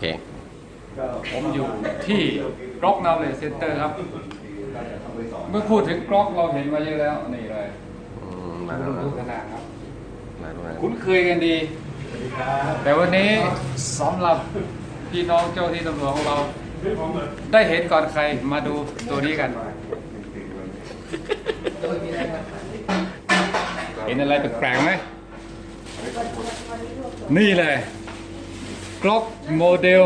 เค ผมอยู่ที่กล็อกนาเลเซ็นเตอร์ครับ เมื่อพูดถึงกล็อกเราเห็นมาเยอะแล้ว นี่เลยอืมมาแล้วดูขนาดครับ มาดูนะคุ้นเคยกันดี แต่วันนี้สำหรับพี่น้องเจ้าที่ตำรวจของเรา ได้เห็นก่อนใครมาดูตัวนี้กัน เห็นอะไรแปลกๆไหมนี่เลย กล็อกโมเดล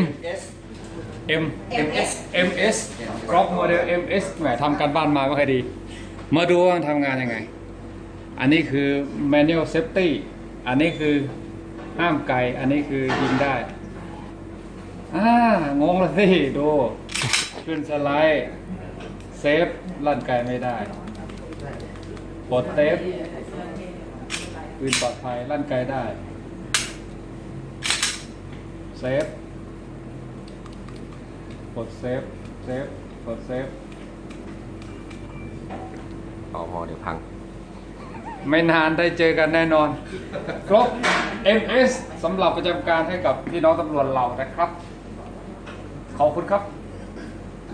M M MS MS กล็อกโมเดล MS แหมทำการบ้านมาไม่ค่อยดี มาดูว่ามันทำงานยังไง อันนี้คือ manual safety อันนี้คือห้ามไกล อันนี้คือยิงได้อ่างงแล้วสิ ดู ขึ้นสไลด์ เซฟ ลั่นไกลไม่ได้ปลดเซฟปืนปลอดภัยลั่นไกลได้ เซฟปลดเซฟเซฟปลดเซฟพอพอเดี๋ยวพัง ไม่นานได้เจอกันแน่นอน ครบ MS สำหรับประจำการให้กับพี่น้องตำรวจเรานะครับ ขอบคุณครับ